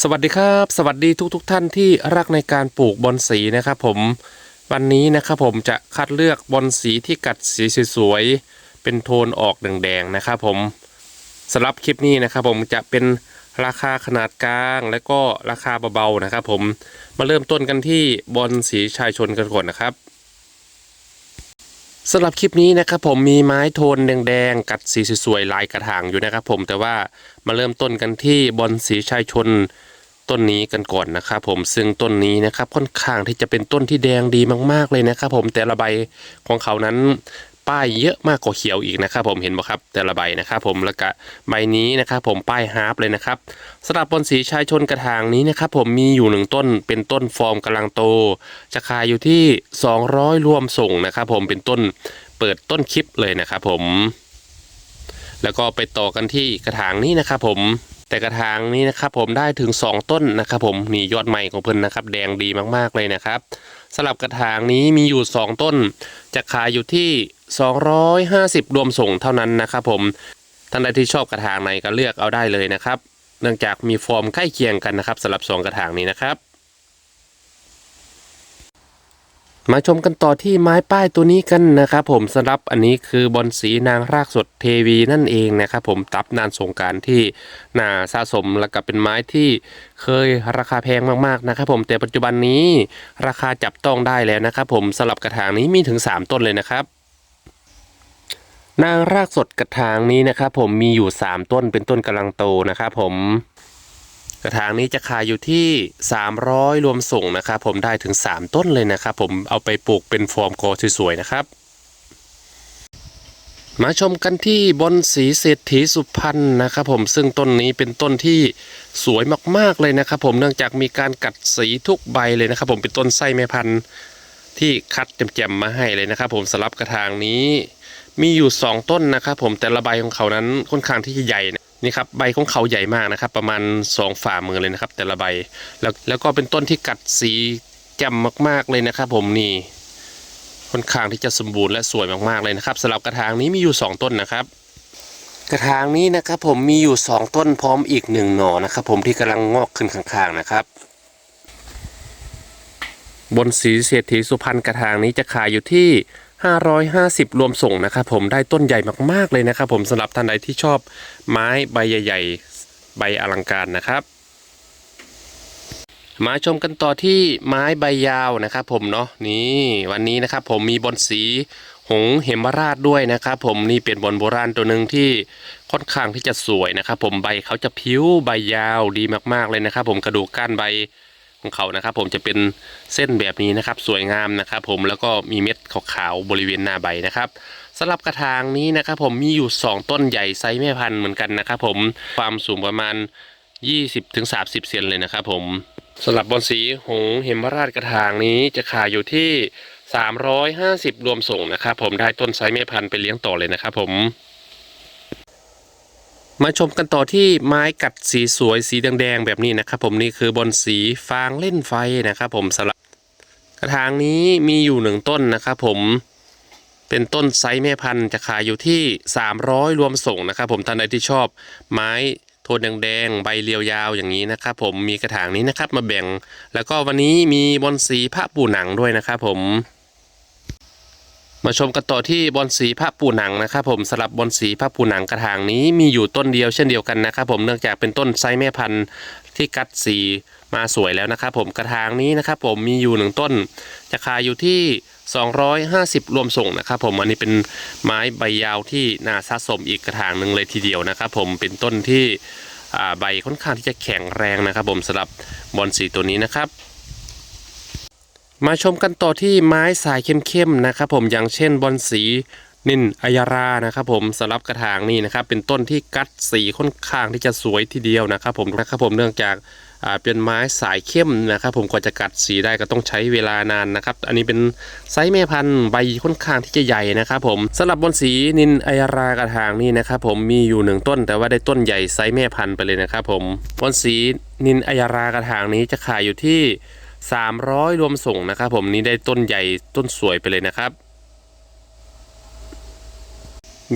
สวัสดีครับ สวัสดีทุกทท่านที่รักในการปลูกบอนสีนะครับผมวันนี้นะครับผมจะคัดเลือกบอนสีที่กัดสีสวยๆเป็นโทนออกแดงๆนะครับผมสำหรับคลิปนี้นะครับผมจะเป็นราคาขนาดกลางและก็ราคาเบาๆนะครับผมมาเริ่มต้นกันที่บอนสีชายชนกันก่อนนะครับ สำหรับคลิปนี้นะครับผมมีไม้โทนแดงๆ กัดสีสวยๆลายกระถางอยู่นะครับผมแต่ว่ามาเริ่มต้นกันที่บอนสีชายชนต้นนี้กันก่อนนะครับผมซึ่งต้นนี้นะครับค่อนข้างที่จะเป็นต้นที่แดงดีมากๆเลยนะครับผมแต่ละใบของเขานั้น ป้ายเยอะมากกว่าเขียวอีกนะครับผมเห็นไหมครับแต่ละใบนะครับผมแล้วก็ใบนี้นะครับผมป้ายฮาร์ปเลยนะครับสำหรับบนสีชายชนกระถางนี้นะครับผมมีอยู่หนึ่งต้นเป็นต้นฟอร์มกำลังโตจะขายอยู่ที่ 200 รวมส่งนะครับผมเป็นต้นเปิดต้นคลิปเลยนะครับผมแล้วก็ไปต่อกันที่กระถางนี้นะครับผมแต่กระถางนี้นะครับผมได้ถึง 2 ต้นนะครับผมนี่ยอดใหม่ของเพิ่นนะครับ แดงดีมากๆเลยนะครับสำหรับกระถางนี้มีอยู่ 2 ต้น จะขายอยู่ที่ 250 รวมส่งเท่านั้นนะครับผมท่านใดที่ชอบกระถางไหนก็เลือกเอาได้เลยนะครับ เนื่องจากมีฟอร์มใกล้เคียงกันนะครับสำหรับสองกระถางนี้นะครับ มาชมกันต่อที่ไม้ป้ายตัวนี้กันนะครับผมสำหรับอันนี้คือบอลสีนางรากสดเทวีนั่นเองนะครับผมตับนานสงการที่น่าสะสมแล้วก็เป็นไม้ที่เคยราคาแพงมากๆนะครับผมแต่ปัจจุบันนี้ราคาจับต้องได้แล้วนะครับผมสำหรับกระถางนี้มีถึง 3 ต้นเลยนะครับ นางรากสดกระถางนี้นะครับผมมีอยู่ 3 ต้นเป็นต้นกำลังโตนะครับผมกระถางนี้จะขายอยู่ที่ 300 รวมส่งนะครับผมได้ถึง 3 ต้นเลยนะครับผมเอาไปปลูกเป็นฟอร์มโกสวยๆนะครับ มาชมกันที่บอนสีเศรษฐีสุพรรณนะครับผมซึ่งต้นนี้เป็นต้นที่สวยมากๆเลยนะครับผมเนื่องจากมีการกัดสีทุกใบเลยนะครับผมเป็นต้นไส้แม่พันธุ์ที่คัดแจ่มๆมาให้เลยนะครับผมสำหรับกระถางนี้ มีอยู่ 2 ต้นนะครับผมแต่ละใบของเขานั้นค่อนข้างที่จะใหญ่นี่ครับใบของเขาใหญ่มากนะครับ ประมาณ 2 ฝ่ามือเลยนะครับ แต่ละใบแล้วแล้วก็เป็นต้นที่กัดสีแจ่มมากๆเลยนะครับ ผมนี่ค่อนข้างที่จะสมบูรณ์และสวยมากๆเลยนะครับสำหรับกระถางนี้มีอยู่ 2 ต้นนะครับ กระถางนี้นะครับผมมีอยู่ 2 ต้นพร้อมอีกหนึ่งหน่อนะครับผมที่กำลังงอกขึ้นข้างๆนะครับ บนสีเศรษฐีสุพรรณกระถางนี้จะขายอยู่ที่ 550 รวมส่งนะครับผมได้ต้นใหญ่มากๆเลยนะครับผมสำหรับท่านใดที่ชอบไม้ใบใหญ่ ๆ ใบอลังการนะครับมาชมกันต่อที่ไม้ใบยาวนะครับผมเนาะนี่วันนี้นะครับผมมีบอนสีหงเหมราชด้วยนะครับผมนี่เป็นบอนโบราณตัวหนึ่งที่ค่อนข้างที่จะสวยนะครับผมใบเขาจะพิ้วใบยาวดีมากๆเลยนะครับผมกระดูกก้านใบ ของเขานะครับ ผมจะเป็นเส้นแบบนี้นะครับ สวยงามนะครับ ผมแล้วก็มีเม็ดขาวๆบริเวณหน้าใบนะครับสำหรับกระถางนี้นะครับ ผมมีอยู่ 2 ต้นใหญ่ไซส์แม่พันธุ์เหมือนกันนะครับ ผมความสูงประมาณ 20-30 เซนเลยนะครับ ผมสำหรับบอนสีหงเหมราชกระถางนี้จะขายอยู่ที่ 350 รวมส่งนะครับ ผมได้ต้นไซส์แม่พันธุ์ไปเลี้ยงต่อเลยนะครับ ผม มาชมกันต่อที่ไม้กัดสีสวยสีแดงๆแบบนี้นะครับ ผมนี่คือบอนสีฟางเล่นไฟนะครับ ผมสำหรับกระถางนี้มีอยู่หนึ่งต้นนะครับ ผมเป็นต้นไซส์แม่พันธุ์จะขายอยู่ที่ 300 รวมส่งนะครับ ผมท่านใดที่ชอบ ไม้โทนแดงๆใบเรียวยาวอย่างนี้นะครับ ผมมีกระถางนี้นะครับมาแบ่ง แล้วก็วันนี้มีบอนสีพระปู่หนังด้วยนะครับ ผม มาชมกันต่อที่บอนสีพระปูหนังนะครับผมสำหรับบอนสีพระปูหนังกระถางนี้มีอยู่ต้นเดียวเช่นเดียวกันนะครับผมเนื่องจากเป็นต้นไซส์แม่พันธุ์ที่กัดสีมาสวยแล้วนะครับผมกระถางนี้นะครับผมมีอยู่หนึ่งต้นจะขายอยู่ที่ 250 รวมส่งนะครับผมอันนี้เป็นไม้ใบยาวที่น่าสะสมอีกกระถางหนึ่งเลยทีเดียวนะครับผมเป็นต้นที่ใบค่อนข้างที่จะแข็งแรงนะครับผมสำหรับบอนสีตัวนี้นะครับ มาชมกันต่อที่ไม้สายเข้มๆนะครับผมอย่างเช่นบอนสีนินอัยรานะครับผมสำหรับกระถางนี่นะครับเป็นต้นที่กัดสีค่อนข้างที่จะสวยทีเดียวนะครับผมนะครับผมเนื่องจากเป็นไม้สายเข้มนะครับผมกว่าจะกัดสีได้ก็ต้องใช้เวลานานนะครับ อันนี้เป็นไซส์แม่พันธุ์ใบค่อนข้างที่จะใหญ่นะครับผมสำหรับบอนสีนินอัยรากระถางนี่นะครับผมมีอยู่หนึ่งต้น แต่ว่าได้ต้นใหญ่ไซส์แม่พันธุ์ไปเลยนะครับผมบอนสีนินอัยรากระถางนี้จะขายอยู่ที่ 300 รวมส่งนะครับ ผมนี่ได้ต้นใหญ่ต้นสวยไปเลยนะครับ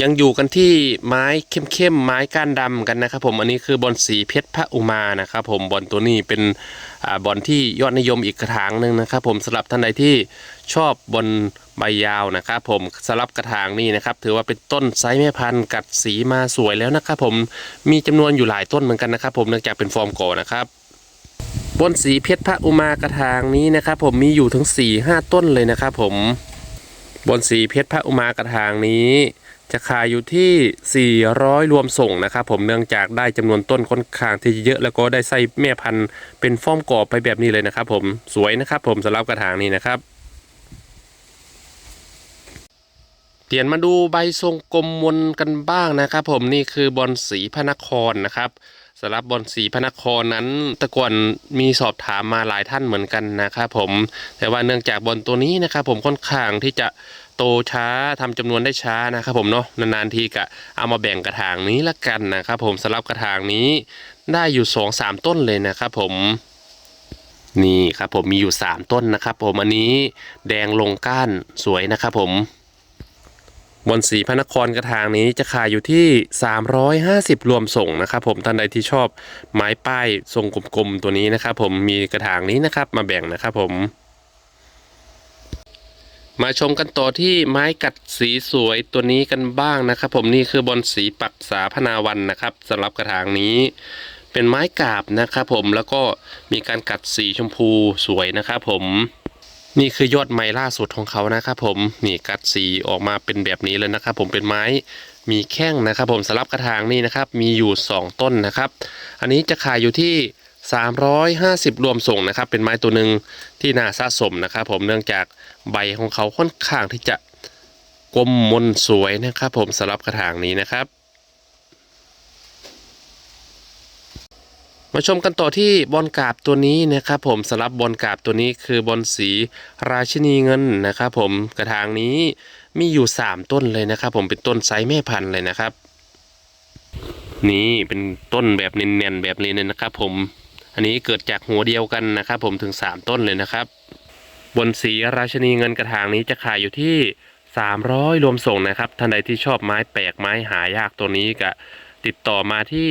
ยังอยู่กันที่ไม้เข้มๆไม้ก้านดำกันนะครับ ผมอันนี้คือบอลสีเพชรพระอุมานะครับ ผมบอลตัวนี้เป็นอบอลที่ยอดนิยมอีกกระถางหนึ่งนะครับ ผมสำหรับท่านใดที่ชอบบอลใบยาวนะครับ ผมสำหรับกระถางนี้นะครับ ถือว่าเป็นต้นไซส์แม่พันธุ์กัดสีมาสวยแล้วนะครับ ผมมีจำนวนอยู่หลายต้นเหมือนกันนะครับ ผมเนื่องจากเป็นฟอร์มโกนะครับ บนสีเพชรพระอุมากระถางนี้นะครับผมมีอยู่ถึง4ี่ห้าต้นเลยนะครับผมบนสีเพชรพระอุมากระถางนี้ จะขายอยู่ที่ 400 รวมส่งนะครับผมเนื่องจากได้จำนวนต้นค่อนข้างที่จะเยอะแล้วก็ได้ใส่แม่พันธุ์เป็นฟอร์มกรอบไปแบบนี้เลยนะครับผมสวยนะครับผมสำหรับกระถางนี้นะครับเปลี่ยนมาดูใบทรงกลมมนกันบ้างนะครับผมนี่คือบอลสีพระนครนะครับ สำหรับบอลสีพระนครนั้นตะก่อนมีสอบถามมาหลายท่านเหมือนกันนะครับผมแต่ว่าเนื่องจากบอลตัวนี้นะครับผมค่อนข้างที่จะโตช้าทำจำนวนได้ช้านะครับผมเนาะนานๆทีก็เอามาแบ่งกระถางนี้ละกันนะครับผมสำหรับกระถางนี้ได้อยู่2องสามต้นเลยนะครับผมนี่ครับผมมีอยู่ 3 ต้นนะครับผมอันนี้แดงลงก้านสวยนะครับผม บนสีพระนครกระถางนี้จะขายอยู่ที่ 350 รวมส่งนะครับผมท่านใดที่ชอบไม้ป้ายทรงกลมๆตัวนี้นะครับผมมีกระถางนี้นะครับมาแบ่งนะครับผม มาชมกันต่อที่ไม้กัดสีสวยตัวนี้กันบ้างนะครับ ผมนี่คือบอลสีปักษาพนาวันนะครับสำหรับกระถางนี้เป็นไม้กาบนะครับผมแล้วก็มีการกัดสีชมพูสวยนะครับผม นี่คือยอดไม้ล่าสุดของเขานะครับผมนี่กัดสีออกมาเป็นแบบนี้เลยนะครับ ผมเป็นไม้มีแข้งนะครับผมสำหรับกระถางนี่นะครับ มีอยู่ 2 ต้นนะครับ อันนี้จะขายอยู่ที่ 350 รวมส่งนะครับ เป็นไม้ตัวหนึ่งที่น่าสะสมนะครับ ผมเนื่องจากใบของเขาค่อนข้างที่จะกลมมนสวยนะครับ ผมสำหรับกระถางนี้นะครับ มาชมกันต่อที่บอลกราบตัวนี้นะครับผมสำหรับบอลกราบตัวนี้คือบอลสีราชินีเงินนะครับผมกระถางนี้มีอยู่ 3 ต้นเลยนะครับ ผมเป็นต้นไซส์แม่พันธุ์เลยนะครับ นี่เป็นต้นแบบเนียนๆแบบนี้เลยนะครับ ผมอันนี้เกิดจากหัวเดียวกันนะครับ ผมถึง 3 ต้นเลยนะครับ บนสีราชินีเงินกระถางนี้จะขายอยู่ที่ 300 รวมส่งนะครับท่านใดที่ชอบไม้แปลกไม้หายากตัวนี้ก็ ติดต่อมาที่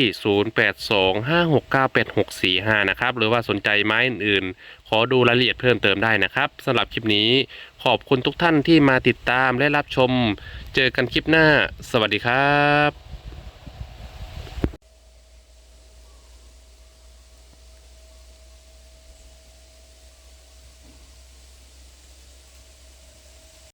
0825698645 นะครับ หรือว่าสนใจไม้อื่นๆ ขอดูรายละเอียดเพิ่มเติมได้นะครับสำหรับคลิปนี้ขอบคุณทุกท่านที่มาติดตามและรับชม เจอกันคลิปหน้า สวัสดีครับ